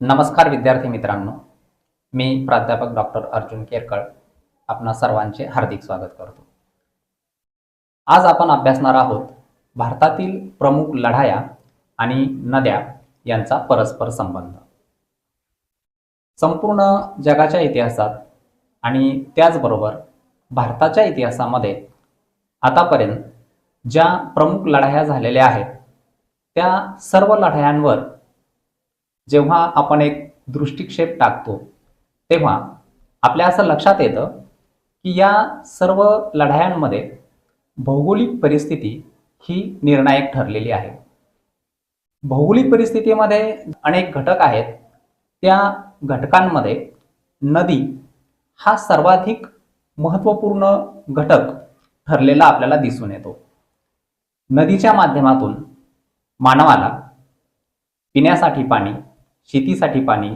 नमस्कार विद्यार्थी मित्रांनो. मी प्राध्यापक डॉक्टर अर्जुन केरकळ आपणा सर्वांचे हार्दिक स्वागत करतो. आज आपण अभ्यासणार आहोत भारतातील प्रमुख लढाया आणि नद्या यांचा परस्पर संबंध. संपूर्ण जगाच्या इतिहासात आणि त्याचबरोबर भारताच्या इतिहासामध्ये आतापर्यंत ज्या प्रमुख लढाया झालेल्या आहेत त्या सर्व लढायांवर जेव्हा आपण एक दृष्टिक्षेप टाकतो तेव्हा आपल्या असं लक्षात येतं की या सर्व लढायांमध्ये भौगोलिक परिस्थिती ही निर्णायक ठरलेली आहे. भौगोलिक परिस्थितीमध्ये अनेक घटक आहेत. त्या घटकांमध्ये नदी हा सर्वाधिक महत्त्वपूर्ण घटक ठरलेला आपल्याला दिसून येतो. नदीच्या माध्यमातून मानवाला पिण्यासाठी पाणी शेतीसाठी पाणी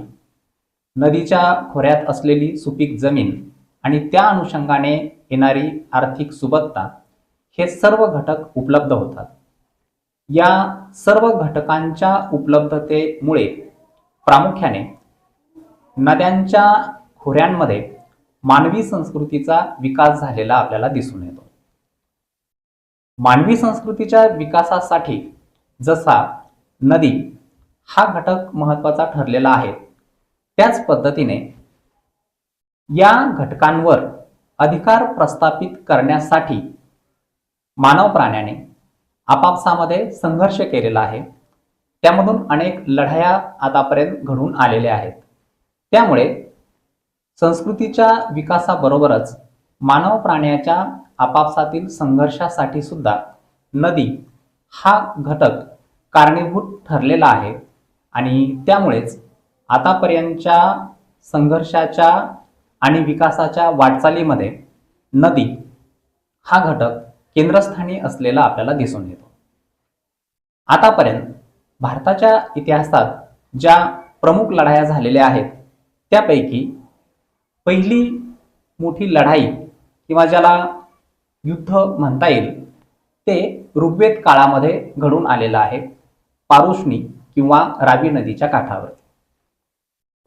नदीच्या खोऱ्यात असलेली सुपीक जमीन आणि त्या अनुषंगाने येणारी आर्थिक सुबत्ता हे सर्व घटक उपलब्ध होतात. या सर्व घटकांच्या उपलब्धतेमुळे प्रामुख्याने नद्यांच्या खोऱ्यांमध्ये मानवी संस्कृतीचा विकास झालेला आपल्याला दिसून येतो. मानवी संस्कृतीच्या विकासासाठी जसा नदी हा घटक महत्त्वाचा ठरलेला आहे. त्याच पद्धतीने या घटकांवर अधिकार प्रस्थापित करण्यासाठी मानव प्राण्याने आपापसामध्ये संघर्ष केलेला आहे. त्यामधून अनेक लढाया आतापर्यंत घडून आलेल्या आहेत. त्यामुळे संस्कृतीच्या विकासाबरोबरच मानव प्राण्याच्या आपापसातील संघर्षासाठी सुद्धा नदी हा घटक कारणीभूत ठरलेला आहे. आणि त्यामुळेच आतापर्यंतच्या संघर्षाच्या आणि विकासाच्या वाटचालीमध्ये नदी हा घटक केंद्रस्थानी असलेला आपल्याला दिसून येतो. आतापर्यंत भारताच्या इतिहासात ज्या प्रमुख लढाया झालेल्या आहेत त्यापैकी पहिली मोठी लढाई किंवा ज्याला युद्ध म्हणता येईल ते ऋग्वेद काळामध्ये घडून आलेलं आहे. पारुष्णी किंवा रावी नदीच्या काठावर.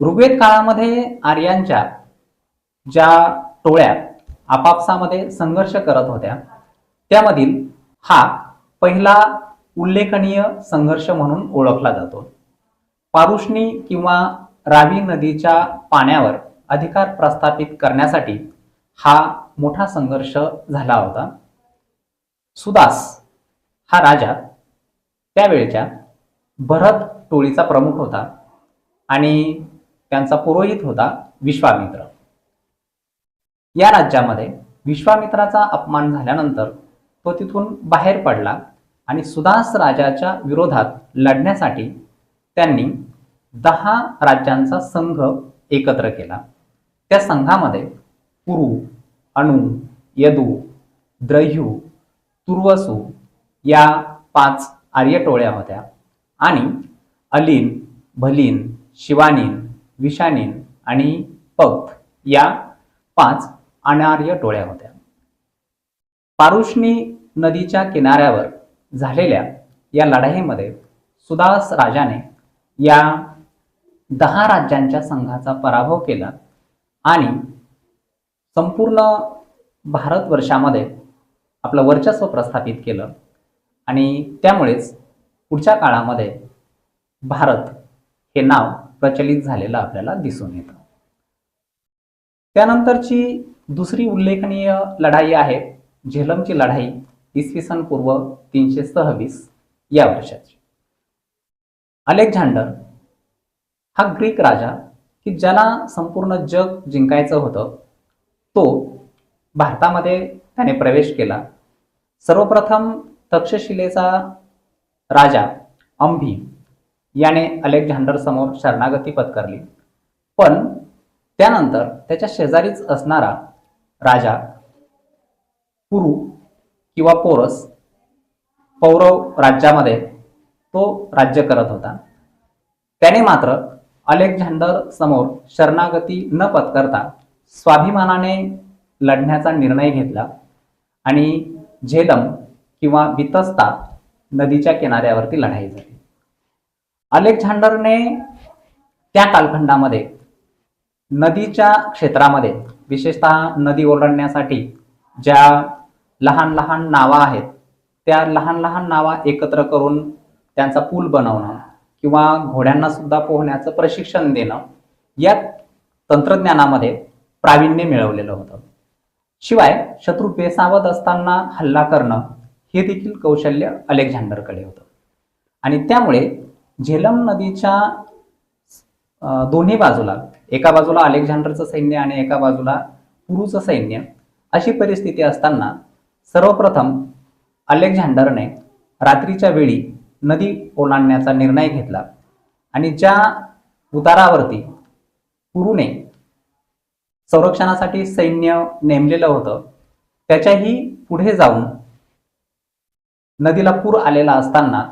ऋग्वेद काळामध्ये आर्यांच्या ज्या टोळ्या आपापसामध्ये संघर्ष करत होत्या त्यामधील हा पहिला उल्लेखनीय संघर्ष म्हणून ओळखला जातो. पारुष्णी किंवा रावी नदीच्या पाण्यावर अधिकार प्रस्थापित करण्यासाठी हा मोठा संघर्ष झाला होता. सुदास हा राजा त्यावेळच्या भरत टोळीचा प्रमुख होता आणि त्यांचा पुरोहित होता विश्वामित्र. या राज्यामध्ये विश्वामित्राचा अपमान झाल्यानंतर तो तिथून बाहेर पडला आणि सुदास राजाच्या विरोधात लढण्यासाठी त्यांनी दहा राज्यांचा संघ एकत्र केला. त्या संघामध्ये कुरु अणु यदू द्रह्यू तुर्वसू या पाच आर्य टोळ्या होत्या. आणि अलीन भलीन शिवानीन विषानीन आणि पौथ या पाच अनार्य टोळ्या होत्या. पारुष्णी नदीच्या किनाऱ्यावर झालेल्या या लढाईमध्ये सुदास राजाने या दहा राज्यांच्या संघाचा पराभव केला आणि संपूर्ण भारतवर्षामध्ये आपलं वर्चस्व प्रस्थापित केलं आणि त्यामुळेच पुढच्या काळामध्ये भारत हे नाव प्रचलित झालेलं आपल्याला दिसून येतं. त्यानंतरची दुसरी उल्लेखनीय लढाई आहे झेलमची लढाई इसवी सन पूर्व तीनशे सहावीस या वर्षाची. अलेक्झांडर हा ग्रीक राजा की ज्याला संपूर्ण जग जिंकायचं होतं तो भारतामध्ये त्याने प्रवेश केला. सर्वप्रथम तक्षशिलेचा राजा अंभी याने अलेक्झांडर समोर शरणागती पत्करली. पण त्यानंतर त्याच्या शेजारीच असणारा राजा पुरु किंवा पोरस पौरव राज्यामध्ये तो राज्य करत होता. त्याने मात्र अलेक्झांडर समोर शरणागती न पत्करता स्वाभिमानाने लढण्याचा निर्णय घेतला आणि झेलम किंवा वितस्ता नदीच्या किनाऱ्यावरती लढाई झाली. अलेक्झांडरने त्या कालखंडामध्ये नदीच्या क्षेत्रामध्ये विशेषतः नदी ओलांडण्यासाठी ज्या लहान लहान नावा आहेत त्या लहान लहान नावा एकत्र करून त्यांचा पूल बनवणं किंवा घोड्यांना सुद्धा पोहण्याचं प्रशिक्षण देणं या तंत्रज्ञानामध्ये प्रावीण्य मिळवलेलं होतं. शिवाय शत्रू बेसावत असताना हल्ला करणं हे देखील कौशल्य अलेक्झांडरकडे होतं. आणि त्यामुळे झेलम नदीच्या दोन्ही बाजूला एका बाजूला अलेक्झांडरचं सैन्य आणि एका बाजूला पुरूचं सैन्य अशी परिस्थिती असताना सर्वप्रथम अलेक्झांडरने रात्रीच्या वेळी नदी ओलांडण्याचा निर्णय घेतला आणि ज्या उतारावरती पुरूने संरक्षणासाठी सैन्य नेमलेलं होतं त्याच्याही पुढे जाऊन नदीला पूर आलेला असताना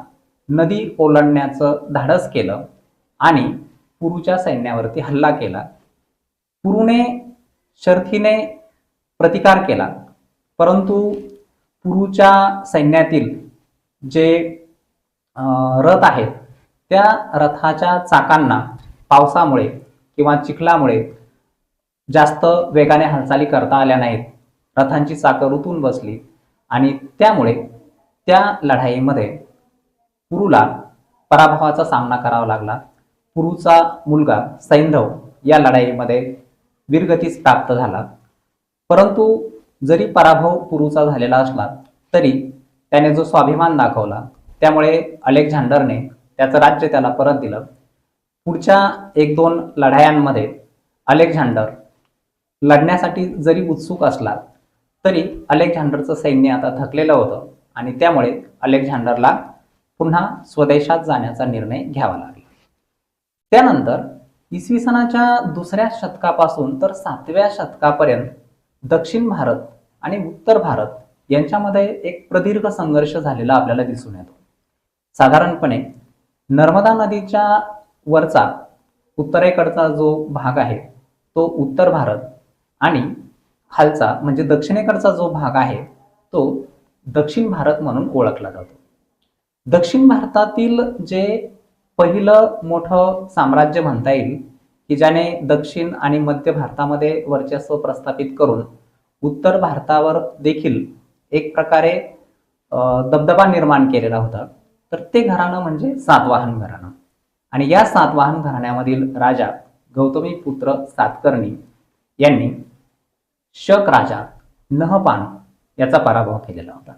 नदी ओलांडण्याचं धाडस केलं आणि पुरूच्या सैन्यावरती हल्ला केला. पुरूने शर्थीने प्रतिकार केला. परंतु पुरूच्या सैन्यातील जे रथ आहेत त्या रथाच्या चाकांना पावसामुळे किंवा चिखलामुळे जास्त वेगाने हालचाली करता आल्या नाहीत. रथांची चाकं रुतून बसली आणि त्यामुळे त्या लढाईमध्ये पुरूला पराभवाचा सामना करावा लागला. पुरूचा मुलगा सैंधव या लढाईमध्ये वीरगतीस प्राप्त झाला. परंतु जरी पराभव पुरूचा झालेला असला तरी त्याने जो स्वाभिमान दाखवला त्यामुळे अलेक्झांडरने त्याचं राज्य त्याला परत दिलं. पुढच्या एक दोन लढायांमध्ये अलेक्झांडर लढण्यासाठी जरी उत्सुक असला तरी अलेक्झांडरचं सैन्य आता थकलेलं होतं. आणि त्यामुळे अलेक्झांडरला पुन्हा स्वदेशात जाण्याचा निर्णय घ्यावा लागला. त्यानंतर इसवी सनाच्या दुसऱ्या शतकापासून तर सातव्या शतकापर्यंत दक्षिण भारत आणि उत्तर भारत यांच्यामध्ये एक प्रदीर्घ संघर्ष झालेला आपल्याला दिसून येतो. साधारणपणे नर्मदा नदीच्या वरचा उत्तरेकडचा जो भाग आहे तो उत्तर भारत आणि खालचा म्हणजे दक्षिणेकडचा जो भाग आहे तो दक्षिण भारत म्हणून ओळखला जातो. दक्षिण भारतातील जे पहिलं मोठं साम्राज्य म्हणता येईल की ज्याने दक्षिण आणि मध्य भारतामध्ये वर्चस्व प्रस्थापित करून उत्तर भारतावर देखील एक प्रकारे दबदबा निर्माण केलेला होता. तर ते घराणं म्हणजे सातवाहन घराणं. आणि या सातवाहन घराण्यामधील राजा गौतमी पुत्र सातकर्णी यांनी शक राजा नहपान याचा पराभव केलेला होता.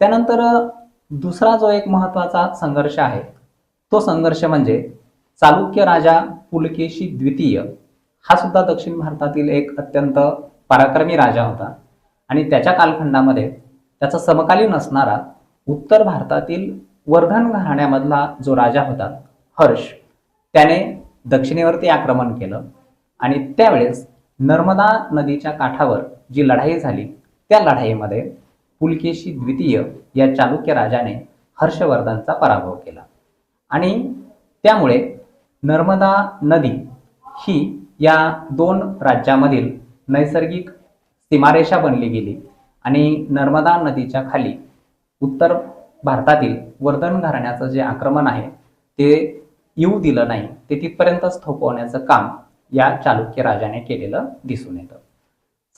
त्यानंतर दुसरा जो एक महत्त्वाचा संघर्ष आहे तो संघर्ष म्हणजे चालुक्य राजा पुलकेशी द्वितीय हा सुद्धा दक्षिण भारतातील एक अत्यंत पराक्रमी राजा होता. आणि त्याच्या कालखंडामध्ये त्याचा समकालीन असणारा उत्तर भारतातील वर्धन घराण्यामधला जो राजा होता हर्ष त्याने दक्षिणेवरती आक्रमण केलं. आणि त्यावेळेस नर्मदा नदीच्या काठावर जी लढाई झाली त्या लढाईमध्ये पुलकेशी द्वितीय या चालुक्य राजाने हर्षवर्धनचा पराभव केला. आणि त्यामुळे नर्मदा नदी ही या दोन राज्यामधील नैसर्गिक सीमारेषा बनली गेली आणि नर्मदा नदीच्या खाली उत्तर भारतातील वर्धन घराण्याचं जे आक्रमण आहे ते येऊ दिलं नाही ते तिथपर्यंतच थोपवण्याचं काम या चालुक्य राजाने केलेलं दिसून येतं.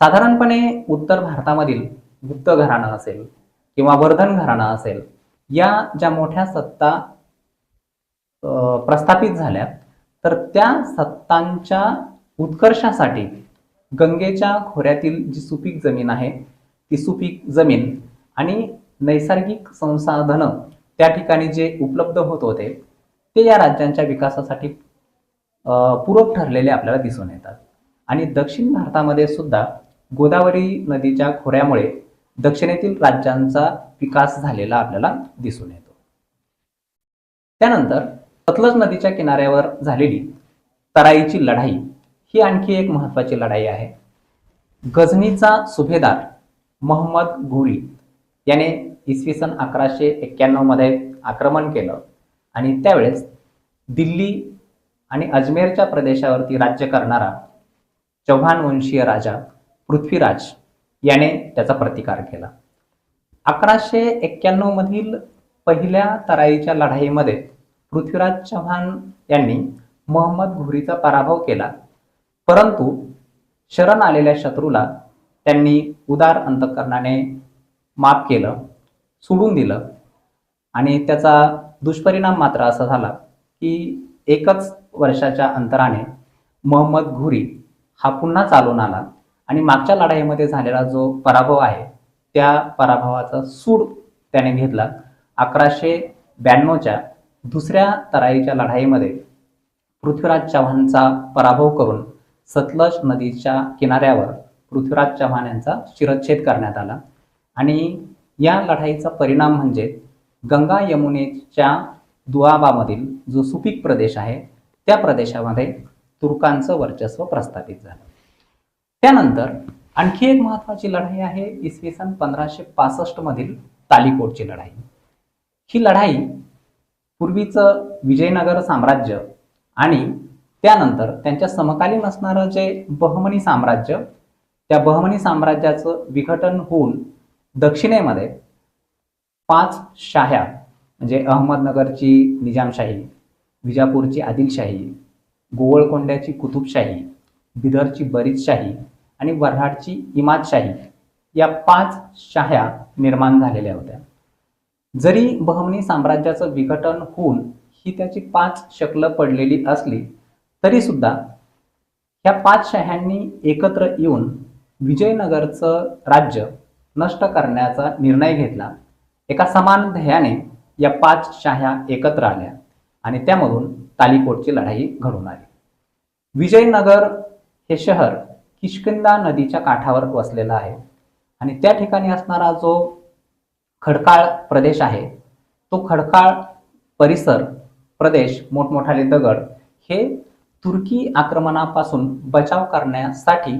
साधारणपणे उत्तर भारतामधील गुप्त घराणं असेल किंवा वर्धन घराणं असेल या ज्या मोठ्या सत्ता प्रस्थापित झाल्या तर त्या सत्तांच्या उत्कर्षासाठी गंगेच्या खोऱ्यातील जी सुपीक जमीन आहे ती सुपीक जमीन आणि नैसर्गिक संसाधनं त्या ठिकाणी जे उपलब्ध होत होते ते या राज्यांच्या विकासासाठी पूरक ठरलेले आपल्याला दिसून येतात. आणि दक्षिण भारतामध्ये सुद्धा गोदावरी नदीच्या खोऱ्यामुळे दक्षिणेतील राज्यांचा विकास झालेला आपल्याला दिसून येतो. त्यानंतर सतलज नदीच्या किनाऱ्यावर झालेली तराईची लढाई ही आणखी एक महत्वाची लढाई आहे. गझनीचा सुभेदार मोहम्मद घोरी याने इसवी सन अकराशे एक्क्याण्णवमध्ये आक्रमण केलं आणि त्यावेळेस दिल्ली आणि अजमेरच्या प्रदेशावरती राज्य करणारा चौहान वंशीय राजा पृथ्वीराज याने त्याचा प्रतिकार केला. अकराशे एक्क्याण्णव मधील पहिल्या तराईच्या लढाईमध्ये पृथ्वीराज चव्हाण यांनी मोहम्मद घुरीचा पराभव केला. परंतु शरण आलेल्या शत्रूला त्यांनी उदार अंतकरणाने माफ केलं सोडून दिलं आणि त्याचा दुष्परिणाम मात्र असा झाला की एकच वर्षाच्या अंतराने मोहम्मद घुरी हा पुन्हा चालून आला. आणि मागच्या लढाईमध्ये झालेला जो पराभव आहे त्या पराभवाचा सूड त्याने घेतला. अकराशे ब्याण्णवच्या दुसऱ्या तराईच्या लढाईमध्ये पृथ्वीराज चव्हाणचा पराभव करून सतलज नदीच्या किनाऱ्यावर पृथ्वीराज चव्हाण यांचा शिरच्छेद करण्यात आला. आणि या लढाईचा परिणाम म्हणजे गंगा यमुनेच्या दुआबामधील जो सुपीक प्रदेश आहे त्या प्रदेशामध्ये तुर्कांचं वर्चस्व प्रस्थापित झालं. त्यानंतर आणखी एक महत्वाची लढाई आहे इसवी सन पंधराशे पासष्ट मधील तालिकोटची लढाई. ही लढाई पूर्वीचं विजयनगर साम्राज्य आणि त्यानंतर त्यांच्या समकालीन असणारं जे बहमनी साम्राज्य त्या बहमनी साम्राज्याचं विघटन होऊन दक्षिणेमध्ये पाच शाह्या म्हणजे अहमदनगरची निजामशाही विजापूरची आदिलशाही गोवळकोंड्याची कुतुबशाही बिदरची बरीचशाही आणि वऱ्हाडची इमादशाही या पाच शाह्या निर्माण झालेल्या होत्या. जरी बहमनी साम्राज्याचं विघटन होऊन ही त्याची पाच शकलं पडलेली असली तरी सुद्धा ह्या पाच शाह्यांनी एकत्र येऊन विजयनगरचं राज्य नष्ट करण्याचा निर्णय घेतला. एका समान ध्येयाने या पाच शाह्या एकत्र आल्या आणि त्यामधून तालिकोटची लढाई घडून आली. विजयनगर हे शहर किशकिंदा नदीच्या काठावर वसलेलं आहे. आणि त्या ठिकाणी असणारा जो खडकाळ प्रदेश आहे तो खडकाळ परिसर प्रदेश मोठमोठाले दगड हे तुर्की आक्रमणापासून बचाव करण्यासाठी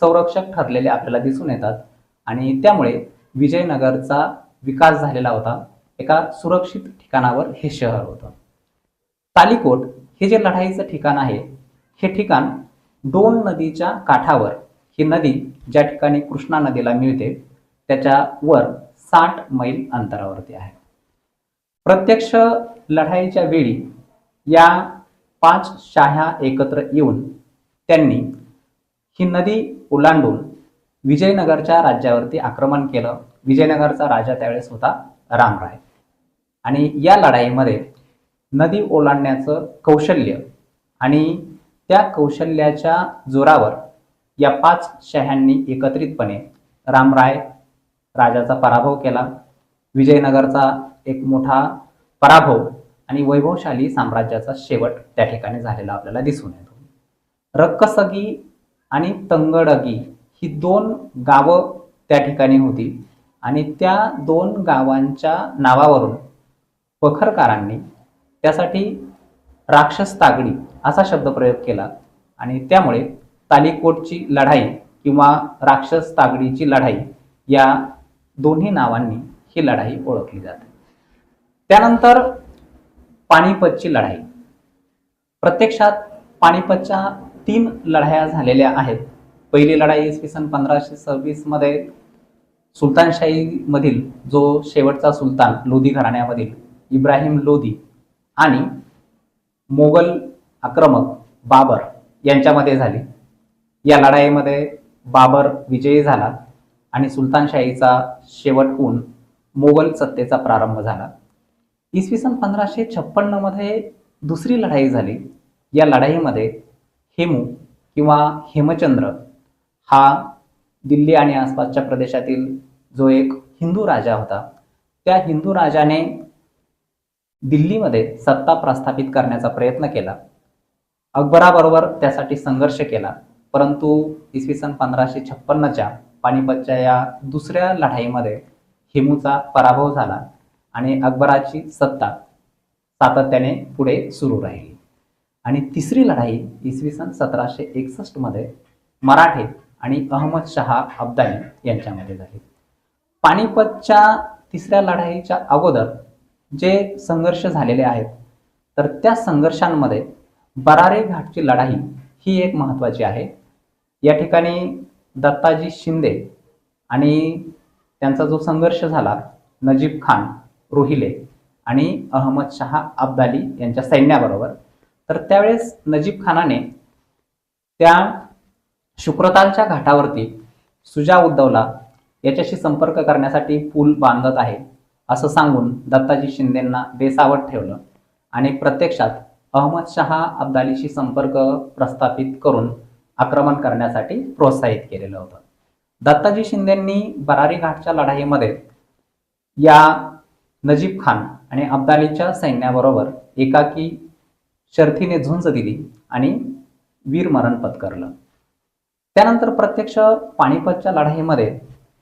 संरक्षक ठरलेले आपल्याला दिसून येतात. आणि त्यामुळे विजयनगरचा विकास झालेला होता. एका सुरक्षित ठिकाणावर हे शहर होतं. तालिकोट हे जे लढाईचं ठिकाण आहे हे ठिकाण डोन नदीच्या काठावर ही नदी ज्या ठिकाणी कृष्णा नदीला मिळते त्याच्यावर साठ मैल अंतरावरती आहे. प्रत्यक्ष लढाईच्या वेळी या पाच शाह्या एकत्र येऊन त्यांनी ही नदी ओलांडून विजयनगरच्या राज्यावरती आक्रमण केलं. विजयनगरचा राजा त्यावेळेस होता रामराय. आणि या लढाईमध्ये नदी ओलांडण्याचं कौशल्य आणि त्या कौशल्याच्या जोरावर या पाच शह्यांनी एकत्रितपणे रामराय राजाचा पराभव केला. विजयनगरचा एक मोठा पराभव आणि वैभवशाली साम्राज्याचा शेवट त्या ठिकाणी झालेला आपल्याला दिसून येतो. रक्कसगी आणि तंगडगी ही दोन गावं त्या ठिकाणी होती आणि त्या दोन गावांच्या नावावरून पखरकारांनी त्यासाठी राक्षस तागडी असा शब्दप्रयोग केला आणि त्यामुळे तालिकोटची लढाई किंवा राक्षस तागडीची लढाई या दोन्ही नावांनी ही लढाई ओळखली जाते. त्यानंतर पानिपतची लढाई. प्रत्यक्षात पानिपतच्या तीन लढाया झालेल्या आहेत. पहिली लढाई इसवी सन पंधराशे सव्वीसमध्ये सुलतानशाही मधील जो शेवटचा सुलतान लोधी घराण्यामधील इब्राहिम लोधी आणि मोगल आक्रमक बाबर यांच्यामध्ये झाली. या लढाईमध्ये बाबर विजयी झाला आणि सुलतानशाहीचा शेवट होऊन मोगल सत्तेचा प्रारंभ झाला. इसवी सन पंधराशे छप्पन्नमध्ये दुसरी लढाई झाली. या लढाईमध्ये हेमू किंवा हेमचंद्र हा दिल्ली आणि आसपासच्या प्रदेशातील जो एक हिंदू राजा होता त्या हिंदू राजाने दिल्लीमध्ये सत्ता प्रस्थापित करण्याचा प्रयत्न केला. अकबराबरोबर त्यासाठी संघर्ष केला. परंतु इसवी सन पंधराशे छप्पन्नच्या पानिपतच्या या दुसऱ्या लढाईमध्ये हिमूचा पराभव झाला आणि अकबराची सत्ता सातत्याने पुढे सुरू राहिली. आणि तिसरी लढाई इसवी सन सतराशे एकसष्टमध्ये मराठे आणि अहमद शहा अब्दाली यांच्यामध्ये झाली. पानिपतच्या तिसऱ्या लढाईच्या अगोदर जे संघर्ष झालेले आहेत तर त्या संघर्षांमध्ये बरारे घाटची लढाई ही एक महत्त्वाची आहे. या ठिकाणी दत्ताजी शिंदे आणि त्यांचा जो संघर्ष झाला नजीब खान रोहिले आणि अहमद शहा अब्दाली यांच्या सैन्याबरोबर तर त्यावेळेस नजीब खानाने त्या शुक्रतालच्या घाटावरती सुजा उद्धवला याच्याशी संपर्क करण्यासाठी पूल बांधत आहे. असं सांगून दत्ताजी शिंदेंना बेसावत ठेवलं आणि प्रत्यक्षात अहमद शहा अब्दालीशी संपर्क प्रस्थापित करून आक्रमण करण्यासाठी प्रोत्साहित केलेलं होतं. दत्ताजी शिंदेंनी बरारी घाटच्या लढाईमध्ये या नजीब खान आणि अब्दालीच्या सैन्याबरोबर एकाकी शर्थीने झुंज दिली आणि वीरमरण पत्करलं. त्यानंतर प्रत्यक्ष पानिपतच्या लढाईमध्ये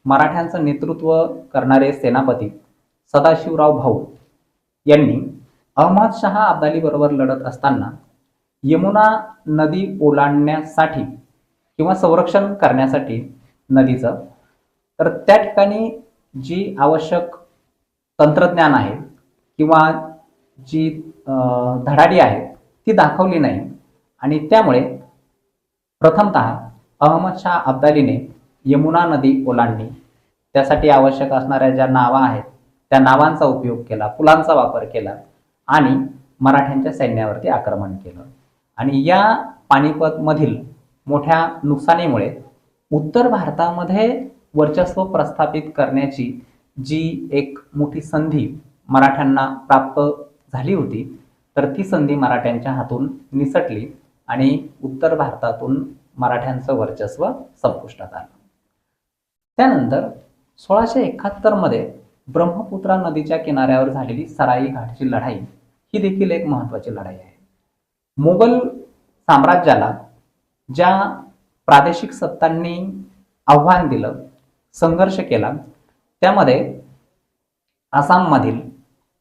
मराठ्यांचं नेतृत्व करणारे सेनापती सदाशिवराव भाऊ यांनी अहमद शहा अब्दाली बरोबर लढत असताना यमुना नदी ओलांडण्यासाठी किंवा संरक्षण करण्यासाठी नदीचं तर त्या ठिकाणी जी आवश्यक तंत्रज्ञान आहे किंवा जी धडाडी आहे ती दाखवली नाही. आणि त्यामुळे प्रथमतः अहमद शाह अब्दालीने यमुना नदी ओलांडली. त्यासाठी आवश्यक असणाऱ्या ज्या नावा आहेत त्या नावांचा उपयोग केला पुलांचा वापर केला आणि मराठ्यांच्या सैन्यावरती आक्रमण केलं. आणि या पानिपतमधील मोठ्या नुकसानीमुळे उत्तर भारतामध्ये वर्चस्व प्रस्थापित करण्याची जी एक मोठी संधी मराठ्यांना प्राप्त झाली होती तर ती संधी मराठ्यांच्या हातून निसटली आणि उत्तर भारतातून मराठ्यांचं वर्चस्व संपुष्टात आलं. त्यानंतर सोळाशे एकाहत्तरमध्ये ब्रह्मपुत्रा नदीच्या किनाऱ्यावर झालेली सराई घाटची लढाई ही देखील एक महत्वाची लढाई आहे. मोगल साम्राज्याला ज्या प्रादेशिक सत्तांनी आव्हान दिलं संघर्ष केला त्यामध्ये आसाममधील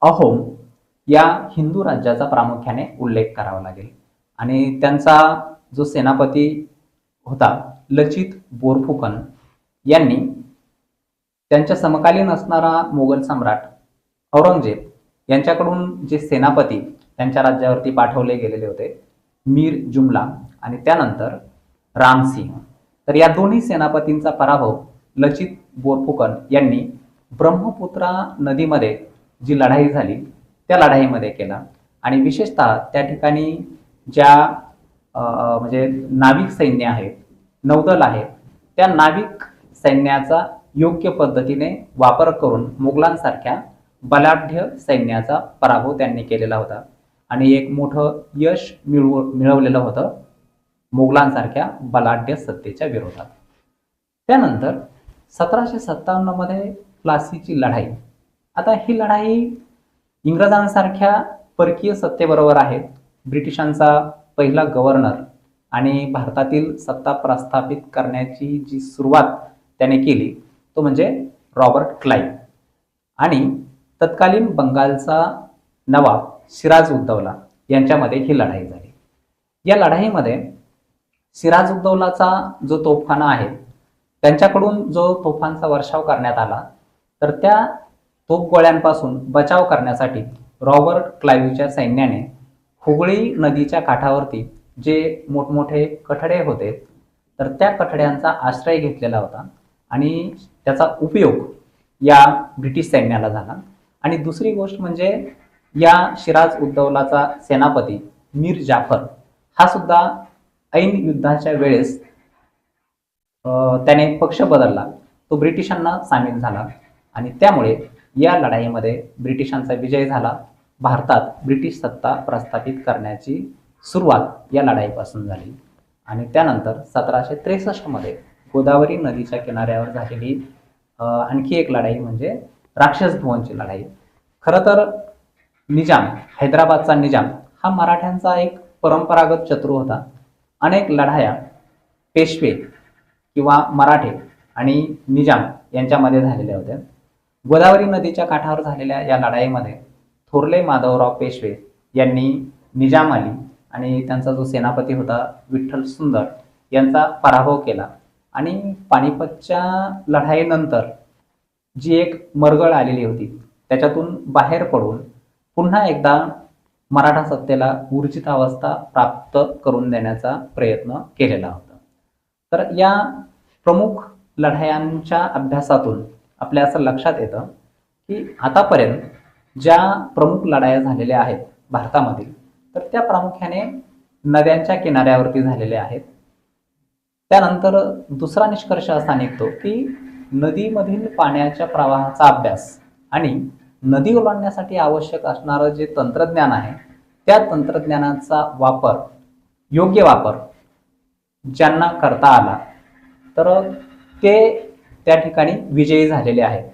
अहोम या हिंदू राज्याचा प्रामुख्याने उल्लेख करावा लागेल. आणि त्यांचा जो सेनापती होता लचित बोरफुकन यांनी त्यांच्या समकालीन असणारा मोगल सम्राट औरंगजेब यांच्याकडून जे सेनापती त्यांच्या राज्यावरती पाठवले गेलेले होते मीर जुमला आणि त्यानंतर रामसिंह तर या दोन्ही सेनापतींचा पराभव लचित बोरफुकन यांनी ब्रह्मपुत्रा नदीमध्ये जी लढाई झाली त्या लढाईमध्ये केला. आणि विशेषतः त्या ठिकाणी ज्या म्हणजे नाविक सैन्य आहे नौदल आहे त्या नाविक सैन्याचा योग्य पद्धतीने वापर करून मुघलांसारख्या बलाढ्य सैन्याचा पराभव त्यांनी केलेला होता. आणि एक मोठं यश मिळव मिळवलेलं होतं मुघलांसारख्या बलाढ्य सत्तेच्या विरोधात. त्यानंतर सतराशे सत्तावन्नमध्ये प्लासीची लढाई. आता ही लढाई इंग्रजांसारख्या परकीय सत्तेबरोबर आहे. ब्रिटिशांचा पहिला गव्हर्नर आणि भारतातील सत्ता प्रस्थापित करण्याची जी सुरुवात त्याने केली तो म्हणजे रॉबर्ट क्लाईव्ह आणि तत्कालीन बंगालचा नवाब सिराज उद्दौला यांच्यामध्ये ही लढाई झाली. या लढाईमध्ये सिराज उद्दौलाचा जो तोफखाना आहे त्यांच्याकडून जो तोफांचा वर्षाव करण्यात आला तर त्या तोफगोळ्यांपासून बचाव करण्यासाठी रॉबर्ट क्लाईव्हच्या सैन्याने हुगळी नदीच्या काठावरती जे मोठमोठे कठडे होते तर त्या कठड्यांचा आश्रय घेतलेला होता. आणि त्याचा उपयोग या ब्रिटिश सैन्याला झाला. आणि दुसरी गोष्ट म्हणजे या शिराज उद्दौलाचा सेनापती मीर जाफर हा सुद्धा ऐन युद्धाच्या वेळेस त्याने पक्ष बदलला. तो ब्रिटिशांना सामील झाला आणि त्यामुळे या लढाईमध्ये ब्रिटिशांचा विजय झाला. भारतात ब्रिटिश सत्ता प्रस्थापित करण्याची सुरुवात या लढाईपासून झाली. आणि त्यानंतर सतराशे त्रेसष्टमध्ये गोदावरी नदीच्या किनाऱ्यावर झालेली आणखी एक लढाई म्हणजे राक्षस भुवनची लढाई. खरं तर निजाम हैदराबादचा निजाम हा मराठ्यांचा एक परंपरागत शत्रू होता. अनेक लढाया पेशवे किंवा मराठे आणि निजाम यांच्यामध्ये झालेल्या होत्या. गोदावरी नदीच्या काठावर झालेल्या या लढाईमध्ये थोरले माधवराव पेशवे यांनी निजाम अली आणि त्यांचा जो सेनापती होता विठ्ठल सुंदर यांचा पराभव केला. आणि पानिपतच्या लढाईनंतर जी एक मरगळ आलेली होती त्याच्यातून बाहेर पडून पुन्हा एकदा मराठा सत्तेला ऊर्जित अवस्था प्राप्त करून देण्याचा प्रयत्न केलेला होता. तर या प्रमुख लढायांच्या अभ्यासातून आपल्या असं लक्षात येतं की आतापर्यंत ज्या प्रमुख लढाया झालेल्या आहेत भारतामधील तर त्या प्रामुख्याने नद्यांच्या किनाऱ्यावरती झालेल्या आहेत. त्यानंतर दुसरा निष्कर्ष असा निघतो की नदीमधील पाण्याच्या प्रवाहाचा अभ्यास आणि नदी ओलांडण्यासाठी आवश्यक असणारं जे तंत्रज्ञान आहे त्या तंत्रज्ञानाचा वापर योग्य वापर ज्यांना करता आला तर ते त्या ठिकाणी विजयी झालेले आहेत.